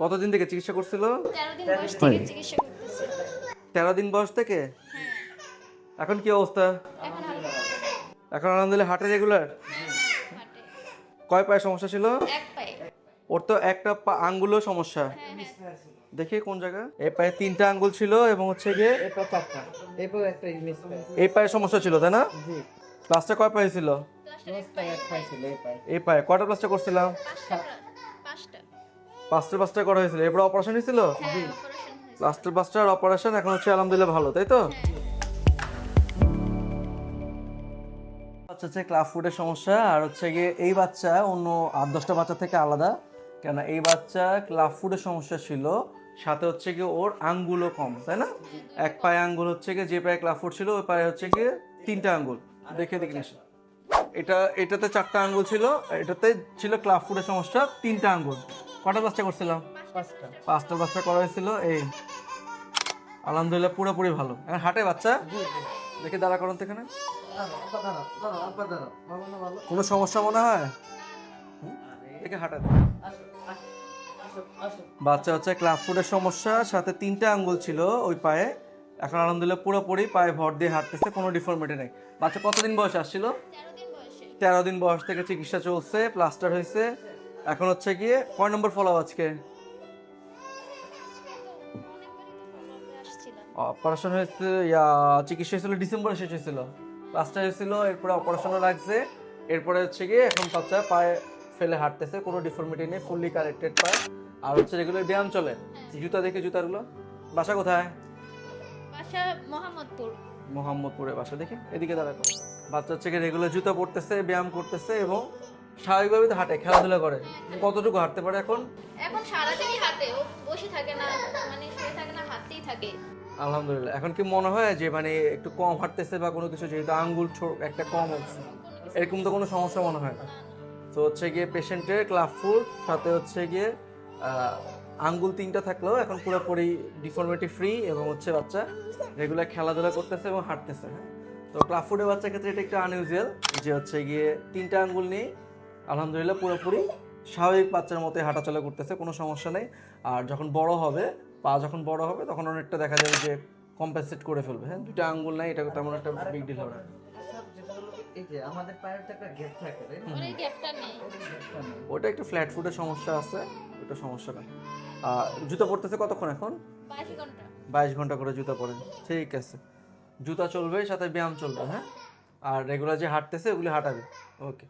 কতদিন থেকে চিকিৎসা করছিল? তেরো দিন বয়স থেকে চিকিৎসা করতেছে। তেরো দিন বয়স থেকে? হ্যাঁ। এখন কি অবস্থা? এখন আলহামদুলিল্লাহ। হাঁটে রেগুলার কয় পায়ে সমস্যা ছিল? ওর তো একটা পা আঙ্গুলও সমস্যা। হ্যাঁ হ্যাঁ। দেখি কোন জায়গা। এই পায়ে তিনটা আঙ্গুল ছিল এবং হচ্ছে গিয়ে এই পায়ে সমস্যা ছিল তাই না? প্লাস্টার কয় পায়ে ছিল? এই পায়ে কয়টা প্লাস্টার করছিলাম? পাঁচটা প্লাস্টার করা হয়েছিল। এরপর অপারেশন হয়েছিল? হ্যাঁ প্লাস্টার প্লাস্টার অপারেশন এখন হচ্ছে আলহামদুলিল্লাহ ভালো তাই তো? বাচ্চা হচ্ছে ক্লাব ফুডের সমস্যা আর হচ্ছে গিয়ে এই বাচ্চা অন্য আট দশটা বাচ্চা থেকে আলাদা। কেন এই বাচ্চা ক্লাব ফুডের সমস্যা ছিল সাথে হচ্ছে গিয়ে ওর আঙ্গুলও কম তাই না? এক পায়ে আঙ্গুল হচ্ছে গিয়ে যে পায়ে ক্লাব ফুড ছিল ওই পায়ে হচ্ছে গিয়ে তিনটা আঙ্গুল। দেখে দেখি না এটা এটাতে চারটা আঙ্গুল ছিল এটাতে ছিল ক্লাব ফুডের সমস্যা তিনটা আঙ্গুল। কটা বাচ্চা করছিলাম? পাঁচটা। পাঁচটা বাচ্চা করা হয়েছিল এই আলহামদুলিল্লাহ পুরোপুরি ভালো। এখন হাটে বাচ্চা? দেখে দাঁড়া করুন তো এখানে? কোনো সমস্যা মনে হয়? দেখে হাঁটা আসো, আসো, আসো, আসো। বাচ্চা হচ্ছে ক্লাব ফুডের সমস্যা সাথে তিনটা আঙ্গুল ছিল ওই পায়ে। এখন আলহামদুলিল্লাহ পুরোপুরি পায়ে ভর দিয়ে হাঁটতেছে কোনো ডিফর্মিটি নেই। বাচ্চা কতদিন বয়স আসছিল? তেরো দিন বয়সে। তেরো দিন বয়স থেকে চিকিৎসা চলছে প্লাস্টার হয়েছে। এখন হচ্ছে গিয়ে কয় নম্বর ফলো আজকে? অপারেশন হয়েছে ইয়া চিকিৎসা হয়েছিল ডিসেম্বরে শেষ হয়েছিল। প্লাস্টার হয়েছিল এরপরে অপারেশনও লাগছে। এরপরে হচ্ছে গিয়ে এখন বাচ্চা পায়ে ফেলে হাঁটতেছে কোনো ডিফর্মিটি নেই ফুললি কারেক্টেড পায়। আর হচ্ছে রেগুলার ব্যায়াম চলে। জুতা দেখে জুতাগুলো? বাসা কোথায়? বাসা মোহাম্মদপুর। মোহাম্মদপুরে বাসা দেখে এদিকে দাঁড়াবো বাচ্চা হচ্ছে গিয়ে রেগুলার জুতা পরতেছে ব্যায়াম করতেছে এবং স্বাভাবিকভাবে তো হাঁটে খেলাধুলা করে। কতটুকু হাঁটতে পারে এখন? এখন সারাদিনই হাতে ও বসে থাকে না মানে শুয়ে থাকে না হাঁটতেই থাকে। আলহামদুলিল্লাহ। এখন কি মনে হয় যে মানে একটু কম হাঁটতেছে বা কোনো কিছু যেহেতু আঙ্গুল ছোট একটা কম হচ্ছে এরকম তো কোনো সমস্যা মনে হয় না। তো হচ্ছে গিয়ে পেশেন্টের ক্লাব ফুড সাথে হচ্ছে গিয়ে আঙ্গুল তিনটা থাকলেও এখন পুরোপুরি ডিফর্মিটি ফ্রি এবং হচ্ছে বাচ্চা রেগুলার খেলাধুলা করতেছে এবং হাঁটতেছে। হ্যাঁ তো ক্লাব ফুডের বাচ্চার ক্ষেত্রে এটা একটু আনইউজুয়াল যে হচ্ছে গিয়ে তিনটা আঙ্গুল নিয়ে আলহামদুলিল্লাহ পুরোপুরি স্বাভাবিক বাচ্চার মতোই হাঁটাচলা করতেছে কোনো সমস্যা নেই। আর যখন বড় হবে পা যখন বড় হবে তখন অনেকটা দেখা যাবে যে কম্পেনসেট করে ফেলবে। হ্যাঁ দুটো আঙ্গুল নাই এটা তেমন একটা বিগ ডিল হবে আমাদের পায়ের তো একটা গ্যাপ থাকে নেই। নেই। ওটা একটু ফ্ল্যাট ফুটের সমস্যা আছে ওটা সমস্যা না আর জুতো পরতেছে কতক্ষণ এখন? বাইশ ঘণ্টা। বাইশ ঘণ্টা করে জুতা পরেন ঠিক আছে। জুতা চলবে সাথে ব্যায়াম চলবে হ্যাঁ? আর রেগুলার যে হাঁটতেছে ওগুলি হাঁটাবে। ওকে